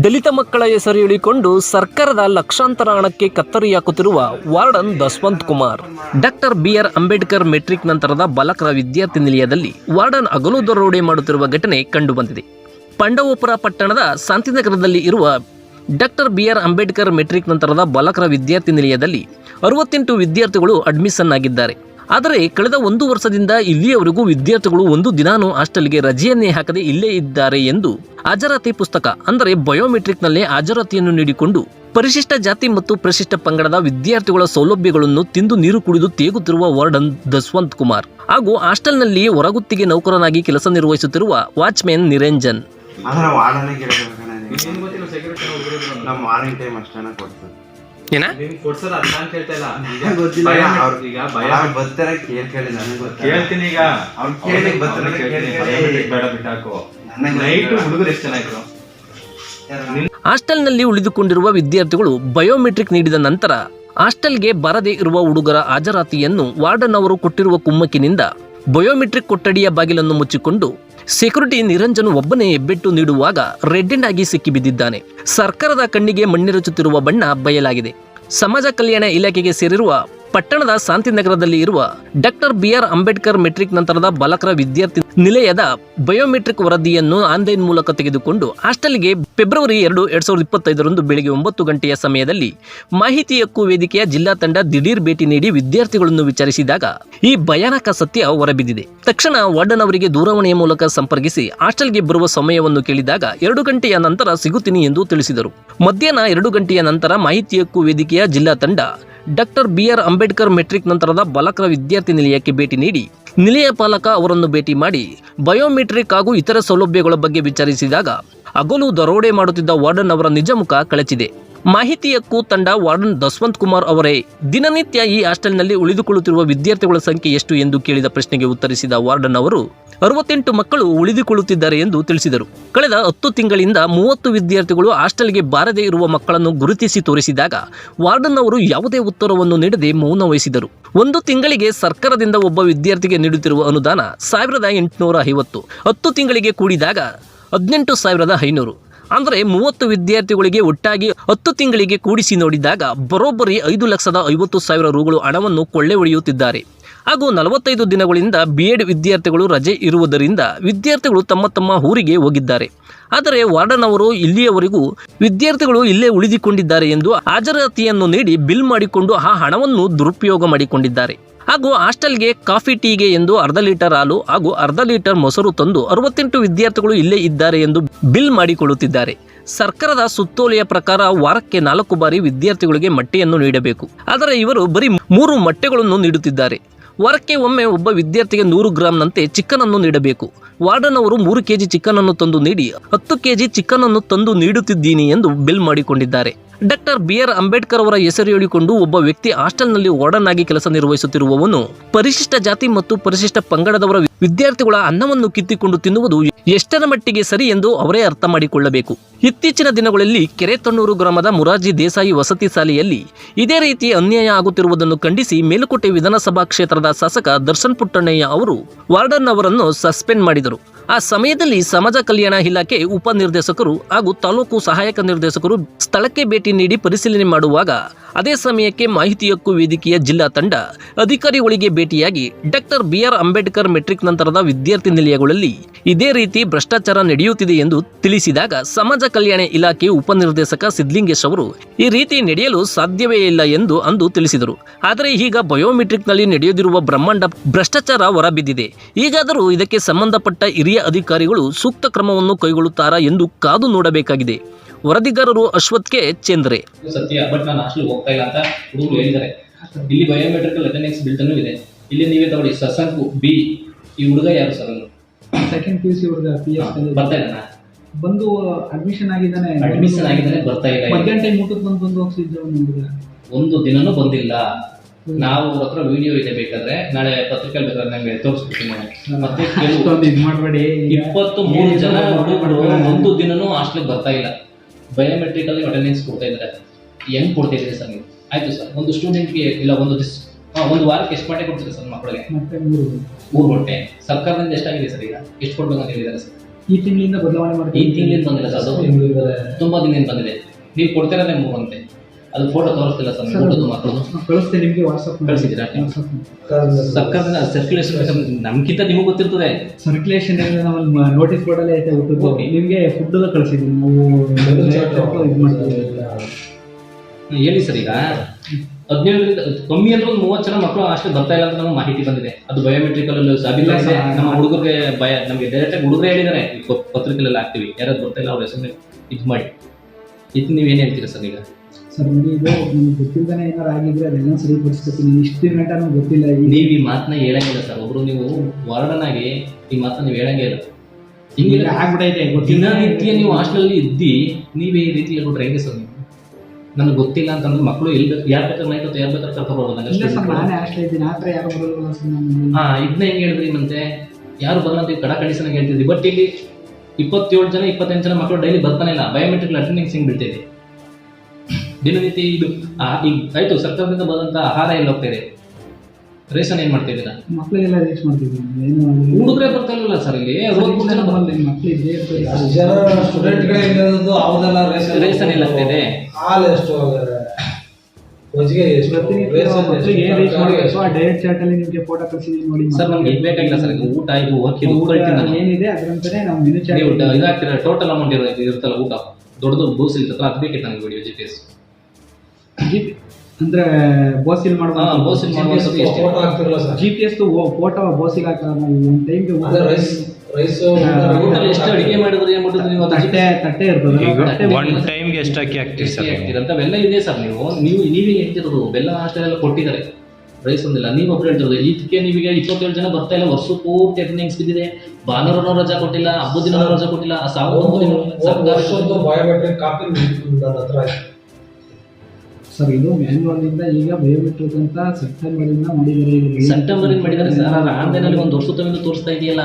ದಲಿತ ಮಕ್ಕಳ ಹೆಸರು ಹೇಳಿಕೊಂಡು ಸರ್ಕಾರದ ಲಕ್ಷಾಂತರ ಹಣಕ್ಕೆ ಕತ್ತರಿ ಹಾಕುತ್ತಿರುವ warden Daswanth Kumar. Doctor BR Ambedkar matric ನಂತರದ ಬಾಲಕರ ವಿದ್ಯಾರ್ಥಿ ನಿಲಯದಲ್ಲಿ ವಾರ್ಡನ್ ಅಗಲು ದರೋಡೆ ಮಾಡುತ್ತಿರುವ ಘಟನೆ ಕಂಡುಬಂದಿದೆ. ಪಂಡವಪುರ ಪಟ್ಟಣದ ಶಾಂತಿನಗರದಲ್ಲಿ ಇರುವ ಡಾಕ್ಟರ್ ಬಿಆರ್ ಅಂಬೇಡ್ಕರ್ ಮೆಟ್ರಿಕ್ ನಂತರದ ಬಾಲಕರ ವಿದ್ಯಾರ್ಥಿ ನಿಲಯದಲ್ಲಿ ಅರವತ್ತೆಂಟು ವಿದ್ಯಾರ್ಥಿಗಳು ಅಡ್ಮಿಷನ್ ಆಗಿದ್ದಾರೆ. ಆದರೆ ಕಳೆದ ಒಂದು ವರ್ಷದಿಂದ ಇಲ್ಲಿಯವರೆಗೂ ವಿದ್ಯಾರ್ಥಿಗಳು ಒಂದು ದಿನಾನೂ ಹಾಸ್ಟೆಲ್ಗೆ ರಜೆಯನ್ನೇ ಹಾಕದೆ ಇಲ್ಲೇ ಇದ್ದಾರೆ ಎಂದು ಹಾಜರಾತಿ ಪುಸ್ತಕ, ಅಂದರೆ ಬಯೋಮೆಟ್ರಿಕ್ನಲ್ಲೇ ಹಾಜರಾತಿಯನ್ನು ನೀಡಿಕೊಂಡು, ಪರಿಶಿಷ್ಟ ಜಾತಿ ಮತ್ತು ಪರಿಶಿಷ್ಟ ಪಂಗಡದ ವಿದ್ಯಾರ್ಥಿಗಳ ಸೌಲಭ್ಯಗಳನ್ನು ತಿಂದು ನೀರು ಕುಡಿದು ತೇಗುತ್ತಿರುವ ವಾರ್ಡನ್ ದಸ್ವಂತ್ ಕುಮಾರ್ ಹಾಗೂ ಹಾಸ್ಟೆಲ್ನಲ್ಲಿ ಹೊರಗುತ್ತಿಗೆ ನೌಕರನಾಗಿ ಕೆಲಸ ನಿರ್ವಹಿಸುತ್ತಿರುವ ವಾಚ್ಮ್ಯಾನ್ ನಿರಂಜನ್. ನಮ್ಮ ಟೈಮ್ ಏನ? ಕೇಳ್ತೀನಿ ಈಗ. ಅವ್ರು ಕೇಳಿ ಅವ್ರು ಬರ್ತಾರೆ ಕೇಳ್ತೀನಿ. ಕೇಳಿ ಬೇಡ ಬಿಟ್ಟಾಕು. ನನಗೆ ನೈಟ್ ಹುಡುಗರು ಎಷ್ಟು ಚೆನ್ನಾಗಿದ್ರು? ಹಾಸ್ಟೆಲ್ನಲ್ಲಿ ಉಳಿದುಕೊಂಡಿರುವ ವಿದ್ಯಾರ್ಥಿಗಳು ಬಯೋಮೆಟ್ರಿಕ್ ನೀಡಿದ ನಂತರ ಹಾಸ್ಟೆಲ್ಗೆ ಬರದೇ ಇರುವ ಹುಡುಗರ ಹಾಜರಾತಿಯನ್ನು ವಾರ್ಡನ್ ಅವರು ಕೊಟ್ಟಿರುವ ಕುಮ್ಮಕ್ಕಿನಿಂದ ಬಯೋಮೆಟ್ರಿಕ್ ಕೊಠಡಿಯ ಬಾಗಿಲನ್ನು ಮುಚ್ಚಿಕೊಂಡು ಸೆಕ್ಯೂರಿಟಿ ನಿರಂಜನ್ ಒಬ್ಬನೇ ಹೆಬ್ಬೆಟ್ಟು ನೀಡುವಾಗ ರೆಡ್ ಅಂಡ್ ಆಗಿ ಸಿಕ್ಕಿಬಿದ್ದಿದ್ದಾನೆ. ಸರ್ಕಾರದ ಕಣ್ಣಿಗೆ ಮಣ್ಣೆರಚುತ್ತಿರುವ ಬಣ್ಣ ಬಯಲಾಗಿದೆ. ಸಮಾಜ ಕಲ್ಯಾಣ ಇಲಾಖೆಗೆ ಸೇರಿರುವ ಪಟ್ಟಣದ ಶಾಂತಿನಗರದಲ್ಲಿ ಇರುವ ಡಾಕ್ಟರ್ ಬಿಆರ್ ಅಂಬೇಡ್ಕರ್ ಮೆಟ್ರಿಕ್ ನಂತರದ ಬಾಲಕರ ವಿದ್ಯಾರ್ಥಿ ನಿಲಯದ ಬಯೋಮೆಟ್ರಿಕ್ ವರದಿಯನ್ನು ಆನ್ಲೈನ್ ಮೂಲಕ ತೆಗೆದುಕೊಂಡು ಹಾಸ್ಟೆಲ್ಗೆ ಫೆಬ್ರವರಿ ಎರಡು, ಎರಡ್ ಸಾವಿರದ ಇಪ್ಪತ್ತೈದರಂದು ಬೆಳಗ್ಗೆ ಒಂಬತ್ತು ಗಂಟೆಯ ಸಮಯದಲ್ಲಿ ಮಾಹಿತಿ ಹಕ್ಕು ವೇದಿಕೆಯ ಜಿಲ್ಲಾ ತಂಡ ದಿಢೀರ್ ಭೇಟಿ ನೀಡಿ ವಿದ್ಯಾರ್ಥಿಗಳನ್ನು ವಿಚಾರಿಸಿದಾಗ ಈ ಭಯಾನಕ ಸತ್ಯ ಹೊರಬಿದ್ದಿದೆ. ತಕ್ಷಣ ವಾರ್ಡನ್ ಅವರಿಗೆ ದೂರವಾಣಿಯ ಮೂಲಕ ಸಂಪರ್ಕಿಸಿ ಹಾಸ್ಟೆಲ್ಗೆ ಬರುವ ಸಮಯವನ್ನು ಕೇಳಿದಾಗ ಎರಡು ಗಂಟೆಯ ನಂತರ ಸಿಗುತ್ತೀನಿ ಎಂದು ತಿಳಿಸಿದರು. ಮಧ್ಯಾಹ್ನ ಎರಡು ಗಂಟೆಯ ನಂತರ ಮಾಹಿತಿ ಹಕ್ಕು ವೇದಿಕೆಯ ಜಿಲ್ಲಾ ತಂಡ ಡಾಕ್ಟರ್ ಬಿಆರ್ ಅಂಬೇಡ್ಕರ್ ಮೆಟ್ರಿಕ್ ನಂತರದ ಬಾಲಕರ ವಿದ್ಯಾರ್ಥಿ ನಿಲಯಕ್ಕೆ ಭೇಟಿ ನೀಡಿ ನಿಲಯ ಪಾಲಕ ಅವರನ್ನು ಭೇಟಿ ಮಾಡಿ ಬಯೋಮೆಟ್ರಿಕ್ ಹಾಗೂ ಇತರ ಸೌಲಭ್ಯಗಳ ಬಗ್ಗೆ ವಿಚಾರಿಸಿದಾಗ ಹಗಲು ದರೋಡೆ ಮಾಡುತ್ತಿದ್ದ ವಾರ್ಡನ್ ಅವರ ನಿಜ ಮುಖ ಕಳಚಿದೆ. ಮಾಹಿತಿ ಕೂತಂಡ ತಂಡ ವಾರ್ಡನ್ ದಸ್ವಂತ್ ಕುಮಾರ್ ಅವರೇ. ದಿನನಿತ್ಯ ಈ ಹಾಸ್ಟೆಲ್ನಲ್ಲಿ ಉಳಿದುಕೊಳ್ಳುತ್ತಿರುವ ವಿದ್ಯಾರ್ಥಿಗಳ ಸಂಖ್ಯೆ ಎಷ್ಟು ಎಂದು ಕೇಳಿದ ಪ್ರಶ್ನೆಗೆ ಉತ್ತರಿಸಿದ ವಾರ್ಡನ್ ಅವರು, ಅರವತ್ತೆಂಟು ಮಕ್ಕಳು ಉಳಿದುಕೊಳ್ಳುತ್ತಿದ್ದಾರೆ ಎಂದು ತಿಳಿಸಿದರು. ಕಳೆದ ಹತ್ತು ತಿಂಗಳಿಂದ ಮೂವತ್ತು ವಿದ್ಯಾರ್ಥಿಗಳು ಹಾಸ್ಟೆಲ್ಗೆ ಬಾರದೇ ಇರುವ ಮಕ್ಕಳನ್ನು ಗುರುತಿಸಿ ತೋರಿಸಿದಾಗ, ವಾರ್ಡನ್ ಅವರು ಯಾವುದೇ ಉತ್ತರವನ್ನು ನೀಡದೆ ಮೌನ ವಹಿಸಿದರು. ಒಂದು ತಿಂಗಳಿಗೆ ಸರ್ಕಾರದಿಂದ ಒಬ್ಬ ವಿದ್ಯಾರ್ಥಿಗೆ ನೀಡುತ್ತಿರುವ ಅನುದಾನ ಸಾವಿರದ ಎಂಟುನೂರ ಐವತ್ತು. ಹತ್ತು ತಿಂಗಳಿಗೆ ಕೂಡಿದಾಗ, ಹದಿನೆಂಟು ಸಾವಿರದ ಐನೂರು. ಅಂದರೆ ಮೂವತ್ತು ವಿದ್ಯಾರ್ಥಿಗಳಿಗೆ ಒಟ್ಟಾಗಿ ಹತ್ತು ತಿಂಗಳಿಗೆ ಕೂಡಿಸಿ ನೋಡಿದಾಗ ಬರೋಬ್ಬರಿ ಐದು ಲಕ್ಷದ ಐವತ್ತು ಸಾವಿರ ರುಗಳು ಹಣವನ್ನು ಕೊಳ್ಳೆ ಹೊಡೆಯುತ್ತಿದ್ದಾರೆ ಹಾಗೂ ನಲವತ್ತೈದು ದಿನಗಳಿಂದ ಬಿ ಎಡ್ ವಿದ್ಯಾರ್ಥಿಗಳು ರಜೆ ಇರುವುದರಿಂದ ವಿದ್ಯಾರ್ಥಿಗಳು ತಮ್ಮ ತಮ್ಮ ಊರಿಗೆ ಹೋಗಿದ್ದಾರೆ. ಆದರೆ ವಾರ್ಡನ್ ಅವರು ಇಲ್ಲಿಯವರೆಗೂ ವಿದ್ಯಾರ್ಥಿಗಳು ಇಲ್ಲೇ ಉಳಿದುಕೊಂಡಿದ್ದಾರೆ ಎಂದು ಹಾಜರಾತಿಯನ್ನು ನೀಡಿ ಬಿಲ್ ಮಾಡಿಕೊಂಡು ಆ ಹಣವನ್ನು ದುರುಪಯೋಗ ಮಾಡಿಕೊಂಡಿದ್ದಾರೆ. ಹಾಗೂ ಹಾಸ್ಟೆಲ್ಗೆ ಕಾಫಿ, ಟೀಗೆ ಎಂದು ಅರ್ಧ ಲೀಟರ್ ಹಾಲು ಹಾಗೂ ಅರ್ಧ ಲೀಟರ್ ಮೊಸರು ತಂದು ಅರವತ್ತೆಂಟು ವಿದ್ಯಾರ್ಥಿಗಳು ಇಲ್ಲೇ ಇದ್ದಾರೆ ಎಂದು ಬಿಲ್ ಮಾಡಿಕೊಳ್ಳುತ್ತಿದ್ದಾರೆ ಸರ್ಕಾರದ ಸುತ್ತೋಲೆಯ ಪ್ರಕಾರ ವಾರಕ್ಕೆ ನಾಲ್ಕು ಬಾರಿ ವಿದ್ಯಾರ್ಥಿಗಳಿಗೆ ಮೊಟ್ಟೆಯನ್ನು ನೀಡಬೇಕು. ಆದರೆ ಇವರು ಬರೀ ಮೂರು ಮೊಟ್ಟೆಗಳನ್ನು ನೀಡುತ್ತಿದ್ದಾರೆ. ವಾರಕ್ಕೆ ಒಮ್ಮೆ ಒಬ್ಬ ವಿದ್ಯಾರ್ಥಿಗೆ ನೂರು ಗ್ರಾಂನಂತೆ ಚಿಕನ್ ಅನ್ನು ನೀಡಬೇಕು. ವಾರ್ಡನ್ ಅವರು ಮೂರು ಕೆಜಿ ಚಿಕನ್ ಅನ್ನು ತಂದು ನೀಡಿ ಹತ್ತು ಕೆಜಿ ಚಿಕನ್ ಅನ್ನು ತಂದು ನೀಡುತ್ತಿದ್ದೀನಿ ಎಂದು ಬಿಲ್ ಮಾಡಿಕೊಂಡಿದ್ದಾರೆ. ಡಾಕ್ಟರ್ ಬಿ ಆರ್ ಅಂಬೇಡ್ಕರ್ ಅವರ ಹೆಸರು ಹೇಳಿಕೊಂಡು ಒಬ್ಬ ವ್ಯಕ್ತಿ ಹಾಸ್ಟೆಲ್ನಲ್ಲಿ ವಾರ್ಡನ್ ಆಗಿ ಕೆಲಸ ನಿರ್ವಹಿಸುತ್ತಿರುವವನು, ಪರಿಶಿಷ್ಟ ಜಾತಿ ಮತ್ತು ಪರಿಶಿಷ್ಟ ಪಂಗಡದವರ ವಿದ್ಯಾರ್ಥಿಗಳ ಅನ್ನವನ್ನು ಕಿತ್ತಿಕೊಂಡು ತಿನ್ನುವುದು ಎಷ್ಟರ ಮಟ್ಟಿಗೆ ಸರಿ ಎಂದು ಅವರೇ ಅರ್ಥ ಮಾಡಿಕೊಳ್ಳಬೇಕು. ಇತ್ತೀಚಿನ ದಿನಗಳಲ್ಲಿ ಕೆರೆತಣ್ಣೂರು ಗ್ರಾಮದ ಮುರಾರ್ಜಿ ದೇಸಾಯಿ ವಸತಿ ಶಾಲೆಯಲ್ಲಿ ಇದೇ ರೀತಿ ಅನ್ಯಾಯ ಆಗುತ್ತಿರುವುದನ್ನು ಖಂಡಿಸಿ ಮೇಲುಕೋಟೆ ವಿಧಾನಸಭಾ ಕ್ಷೇತ್ರದ ಶಾಸಕ ದರ್ಶನ್ ಪುಟ್ಟಣ್ಣಯ್ಯ ಅವರು ವಾರ್ಡನ್ ಅವರನ್ನು ಸಸ್ಪೆಂಡ್ ಮಾಡಿದರು. ಆ ಸಮಯದಲ್ಲಿ ಸಮಾಜ ಕಲ್ಯಾಣ ಇಲಾಖೆ ಉಪನಿರ್ದೇಶಕರು ಹಾಗೂ ತಾಲೂಕು ಸಹಾಯಕ ನಿರ್ದೇಶಕರು ಸ್ಥಳಕ್ಕೆ ಭೇಟಿ ನೀಡಿ ಪರಿಶೀಲನೆ ಮಾಡುವಾಗ ಅದೇ ಸಮಯಕ್ಕೆ ಮಾಹಿತಿ ಹಕ್ಕು ವೇದಿಕೆಯ ಜಿಲ್ಲಾ ತಂಡ ಅಧಿಕಾರಿಗಳಿಗೆ ಭೇಟಿಯಾಗಿ ಡಾಕ್ಟರ್ ಬಿಆರ್ ಅಂಬೇಡ್ಕರ್ ಮೆಟ್ರಿಕ್ ನಂತರದ ವಿದ್ಯಾರ್ಥಿ ನಿಲಯಗಳಲ್ಲಿ ಇದೇ ರೀತಿ ಭ್ರಷ್ಟಾಚಾರ ನಡೆಯುತ್ತಿದೆ ಎಂದು ತಿಳಿಸಿದಾಗ ಸಮಾಜ ಕಲ್ಯಾಣ ಇಲಾಖೆ ಉಪನಿರ್ದೇಶಕ ಸಿದ್ಲಿಂಗೇಶ್ ಅವರು ಈ ರೀತಿ ನಡೆಯಲು ಸಾಧ್ಯವೇ ಇಲ್ಲ ಎಂದು ಅಂದು ತಿಳಿಸಿದರು. ಆದರೆ ಈಗ ಬಯೋಮೆಟ್ರಿಕ್ನಲ್ಲಿ ನಡೆಯುತ್ತಿರುವ ಬ್ರಹ್ಮಾಂಡ ಭ್ರಷ್ಟಾಚಾರ ಹೊರಬಿದ್ದಿದೆ. ಈಗಾದರೂ ಇದಕ್ಕೆ ಸಂಬಂಧಪಟ್ಟ ಹಿರಿಯ ಅಧಿಕಾರಿಗಳು ಸೂಕ್ತ ಕ್ರಮವನ್ನು ಕೈಗೊಳ್ಳುತ್ತಾರಾ ಎಂದು ಕಾದು ನೋಡಬೇಕಾಗಿದೆ. ವರದಿಗಾರರು ಅಶ್ವಥ್ ಕೆ ಚಂದ್ರೆ ಸತ್ಯ ಬಟ್ ನಾನು ಹಾಸ್ಟೆಲ್ ಹೋಗ್ತಾ ಇಲ್ಲ ಅಂತ ಹುಡುಗರು ಹೇಳಿದ್ದಾರೆ. ಇಲ್ಲಿ ಬಯೋಮೆಟ್ರಿಕಲ್ ಅಟೆಂಡೆನ್ಸ್ ಬಿಲ್ಟನ್ನು ಇದೆ. ಇಲ್ಲಿ ನೀವೇ ತಗೊಳ್ಳಿ ಸಸಂಕು ಬಿ ಈ ಹುಡುಗ ಯಾರು sir? Second P U C ಹುಡುಗ ಪಿ ಎಸ್ ಬರ್ತಾ ಇದ್ದಾನ? ಬಂದು ಅಡ್ಮಿಷನ್ ಆಗಿದ್ದಾನೆ. ಅಡ್ಮಿಷನ್ ಆಗಿದ್ದಾನೆ ಬರ್ತಾ ಇಲ್ಲ ಮಧ್ಯಾಹ್ನ ಟೈಮ್ ಊಟಕ್ಕೆ ಬಂದು ಬಂದು ಹೋಗ್ಸಿದ್ರು ಹುಡುಗ. ಒಂದು ದಿನನೂ ಬಂದಿಲ್ಲ. ನಾವು ಅವ್ರ ಹತ್ರ ವಿಡಿಯೋ ಇದೆ ಬೇಕಾದ್ರೆ ನಾಳೆ ಪತ್ರಿಕೆಯಲ್ಲಿ ಬೇಕಾದ್ರೆ ನಂಗೆ ತೋರಿಸ್ಬಿಡ್ತೀನಿ ಮತ್ತೆ ಇದು ಮಾಡಬೇಡಿ. ಇಪ್ಪತ್ತು ಮೂರು ಜನ ಹುಡುಗರು ಒಂದು ದಿನನೂ ಹಾಸ್ಟೆಲ್ ಬರ್ತಾ ಇಲ್ಲ. ಬಯೋಮೆಟ್ರಿಕಲ್ ಅಟೆಂಡೆನ್ಸ್ ಕೊಡ್ತಾ ಇದ್ದಾರೆ. ಹೆಂಗ್ ಕೊಡ್ತಾ ಇದ್ದೀರಿ ಸರ್ ನೀವು? ಆಯ್ತು ಸರ್ ಒಂದು ಸ್ಟೂಡೆಂಟ್ಗೆ ಇಲ್ಲ ಒಂದು ದಿಸ್ ಒಂದು ವಾರಕ್ಕೆ ಎಷ್ಟು ಪಾಠ ಕೊಡ್ತೀರಾ ಸರ್ ಮಕ್ಕಳಿಗೆ? ಮೂರು ಹೊಟ್ಟೆ ಸರ್ಕಾರದಿಂದ ಎಷ್ಟಾಗಿದೆ ಸರ್ ಈಗ? ಎಷ್ಟು ಕೊಡ್ಬೇಕು ಅಂತ ಹೇಳಿದ್ದಾರೆ ಸರ್? ಈ ತಿಂಗಳಿಂದ ಬದಲಾವಣೆ ಈ ತಿಂಗಳಿಂದ ಬಂದಿಲ್ಲ ಸರ್ ಅದು ತುಂಬಾ ದಿನದಿಂದ ಬಂದಿದೆ. ನೀವು ಕೊಡ್ತಿರೋದೇ ಮೂರಂತೆ ಅದು ಫೋಟೋ ತೋರಿಸ್ತಿಲ್ಲ ಸರ್ ಊಟದ ಕಳಿಸ್ತೀನಿ ಕಳಿಸ್ತೇನೆ ನಿಮಗೆ ವಾಟ್ಸಪ್ ಕಳಿಸಿದ್ದೀರಾ? ಸರ್ಕಾರದ ಸರ್ಕ್ಯುಲೇಷನ್ ನಮ್ಗಿಂತ ನಿಮಗೆ ಗೊತ್ತಿರ್ತದೆ. ಸರ್ಕ್ಯುಲೇಷನ್ ನಾವು ನೋಟಿಸ್ ಬೋರ್ಡಲ್ಲೇ ಐತೆ ಹುಟ್ಟದ್ದು ನಿಮಗೆ ಫುಡ್ ಕಳಿಸಿದ್ದೀನಿ. ನಾವು ಇದು ಮಾಡ್ತೀವಿ. ಹೇಳಿ ಸರ್ ಈಗ. ಹದಿನೇಳರಿಂದ ಕಮ್ಮಿ ಅಂದ್ರೆ ಒಂದು ಮೂವತ್ತು ಜನ ಮಕ್ಕಳು ಅಷ್ಟೇ ಬರ್ತಾ ಇಲ್ಲ ಅಂತ ನಮ್ಗೆ ಮಾಹಿತಿ ಬಂದಿದೆ. ಅದು ಬಯೋಮೆಟ್ರಿಕಲ್ ಸಾಬೀತಾಗಿದೆ ಇಲ್ಲ ಸರ್. ನಮ್ಮ ಹುಡುಗರಿಗೆ ಭಯ ನಮಗೆ ಡೈರೆಕ್ಟ್ ಆಗಿ ಹುಡುಗರೇ ಹೇಳಿದ್ದಾರೆ. ಪತ್ರಿಕೆಲ್ಲ ಹಾಕ್ತಿವಿ ಯಾರಾದ್ರು ಬರ್ತಾ ಇಲ್ಲ ಅವ್ರ ಹೆಸರು ಇದು ಮಾಡಿ. ಇದು ನೀವೇನು ಹೇಳ್ತೀರಾ ಸರ್ ಈಗ? ಸರ್ ನನಗೆ ಇದು ನಮ್ಗೆ ಗೊತ್ತಿಲ್ಲದೇ ಏನಾರು ಆಗಿದ್ರೆ ಅದೆಲ್ಲ ಸರಿಪಡಿಸ್ಕೊತೀನಿ ಇಷ್ಟು ದಿನ ಗಂಟ ನಮ್ಗೆ ಗೊತ್ತಿಲ್ಲ ನೀವು ಈ ಮಾತನ್ನ ಹೇಳಂಗಿಲ್ಲ ಸರ್. ಒಬ್ರು ನೀವು ವಾರ್ಡನ್ ಆಗಿ ಈ ಮಾತನ್ನ ನೀವು ಹೇಳಂಗೇ ಇಲ್ಲ. ಹಿಂಗಿಲ್ಲ ಆಗ್ಬಿಟ್ಟೈತೆ ದಿನನಿತ್ಯ ನೀವು ಹಾಸ್ಟೆಲಲ್ಲಿ ಇದ್ದಿ ನೀವೇ ಈ ರೀತಿ ಹೇಳ್ಬಿಟ್ರೆ ಹೆಂಗೆ ಸರ್ ನೀವು? ನನಗೆ ಗೊತ್ತಿಲ್ಲ ಅಂತಂದ್ರೆ ಮಕ್ಕಳು ಎಲ್ಲಿ ಯಾರು ಬೇಕಾದ್ರೆ ಹೊತ್ತು ಯಾರು ಬೇಕಾದ್ರೆ ಕರ್ಕೊಂಡು ಇಲ್ಲ ಸರ್ ನಂಗೆ ನಾನೇ ಅಷ್ಟೇ ಇದ್ದೀನಿ ಆ ಥರ ಯಾರು ಬರೋಲ್ಲ ಸರ್ ನಾನು ಹಾ ಇದನ್ನ ಹೆಂಗ್ ಹೇಳಿದ್ರಿ ಮತ್ತೆ? ಯಾರು ಬರಲ್ಲ ಅಂತ ಕಡ ಕಂಡೀಷನ್ ಹೇಳ್ತಿದ್ರಿ. ಬಟ್ ಇಲ್ಲಿ ಇಪ್ಪತ್ತೇಳು ಜನ ಇಪ್ಪತ್ತೆಂಟು ಜನ ಮಕ್ಕಳು ಡೈಲಿ ಬರ್ತಾನೆ ಇಲ್ಲ. ಬಯೋಮೆಟ್ರಿಕ್ ಅಟೆಂಡೆನ್ಸ್ ಸಿಂಗ್ ಬೀಳ್ತಿದೆ ದಿನನಿತ್ಯ ಇದು ಈಗ ಆಯ್ತು ಸರ್ಕಾರದಿಂದ ಬಂದಂತ ಆಹಾರ ಎಲ್ಲ ಹೋಗ್ತಾ ಇದೆ ರೇಷನ್ ಏನ್ ಮಾಡ್ತಾ ಇದ್ದೀರಾ ಮಕ್ಕಳಿಗೆಲ್ಲ ಮಾಡ್ತಿದ್ದೀನಿ ಏನು ಹುಡುಗರೇ ಬರ್ತಾ ಇಲ್ವಲ್ಲ ಸರ್ ಇಲ್ಲಿ ಜನ ಸ್ಟೂಡೆಂಟ್ಗಳಿರೋದು ಅವ್ರದೆಲ್ಲ ರೇಷನ್ ರೇಷನ್ ಎಲ್ಲ ಆಗ್ತಾ ಇದೆ ಹಾಲು ಎಷ್ಟು ಮಜ್ಜಿಗೆ ಎಷ್ಟು ಪ್ರತಿನಿತ್ಯ ರೇಷನ್ ಮಕ್ಕಳಿಗೆ ಏನ್ ರೀಚ್ ಎಷ್ಟು? ಮಾಡಬೇಕು ಆ ಡೈರೆಕ್ಟ್ ಚಾಟ್ ಅಲ್ಲಿ ನಿಮಗೆ ಫೋಟೋ ನೋಡಿ ಸರ್ ನಮ್ಗೆ ಇದು ಬೇಕಾಗಿಲ್ಲ ಸರ್ ಇದು ಊಟ ಇದು ಊಟ ಏನಿದೆ ಅದ್ರಂತಾನೆ ನಾವು ಮೆನು ಚಾಟ್ ನೀವು ಇದಾಗ್ತೀರ ಟೋಟಲ್ ಅಮೌಂಟ್ ಇರೋ ಇರುತ್ತಲ್ಲ ಊಟ. ದೊಡ್ಡದು ಬೂಸ್ ಇರ್ತಲ್ಲ ಅದು ಬೇಕಿತ್ತು ನನಗೆ ವಿಡಿಯೋ ಜಿ ಪಿ ಎಸ್ ಅಂದ್ರೆ ಬೋಸಿಲ್ ಹಾ ಮಾಡುವ ಬೋಸ್ ಮಾಡುವ ಜಿ ಪಿ ಎಸ್ ಫೋಟೋ ಬೋಸಿಲ್ ನಾವು ಒಂದು ಟೈಮ್ಗೆ ಎಷ್ಟು ಅಡಿಗೆ ಏನು ನೀವು ಅದು? ತಟ್ಟೆ ತಟ್ಟೆ ಇರ್ತದೆ. ಈಗ ಒನ್ ಟೈಮ್ಗೆ ಎಷ್ಟು ಅಕ್ಕಿ ಸರ್ ಬೆಲ್ಲ ಇದೆ ಸರ್ ನೀವು. ನೀವು ನೀವೇ ಹೇಳ್ತಿರೋದು. ಬೆಲ್ಲ ಹಾಸ್ಟೆಲ್ ಎಲ್ಲ ಕೊಟ್ಟಿದ್ದಾರೆ. ರೈಸ್ ಒಂದಿಲ್ಲ. ನೀವು ಒಬ್ರು ಹೇಳ್ತಿರೋದು. ಇದಕ್ಕೆ ನಿಮಗೆ ಇಪ್ಪತ್ತೇಳು ಜನ ಬರ್ತಾ ಇಲ್ಲ. ವರ್ಷ ಪೂರ್ತಿ ಅಟೆಂಡೆನ್ಸ್ ಬಿದ್ದಿದೆ. ಭಾನುವಾರನೂ ರಜಾ ಕೊಟ್ಟಿಲ್ಲ. ಹಬ್ಬದ ದಿನ ರಜಾ ಕೊಟ್ಟಿಲ್ಲ. ಆ ಸಾವಿರದ ಸರ್ ಇದು ಮ್ಯಾನ್ಯುವಲ್ ಇಂದ ಈಗ ಬಯೋಮೆಟ್ರಿಕ್ ಅಂತ ಸೆಪ್ಟೆಂಬರ್ ಇಂದ ಮಾಡಿದ್ದಾರೆ ಸೆಪ್ಟೆಂಬರ್ ಮಾಡಿದ್ದಾರೆ ಸರ್ ಆನ್ಲೈನ್ ಅಲ್ಲಿ ಒಂದು ವರ್ಷ ತಗೊಂಡು ತೋರಿಸ್ತಾ ಇದೆಯಲ್ಲ?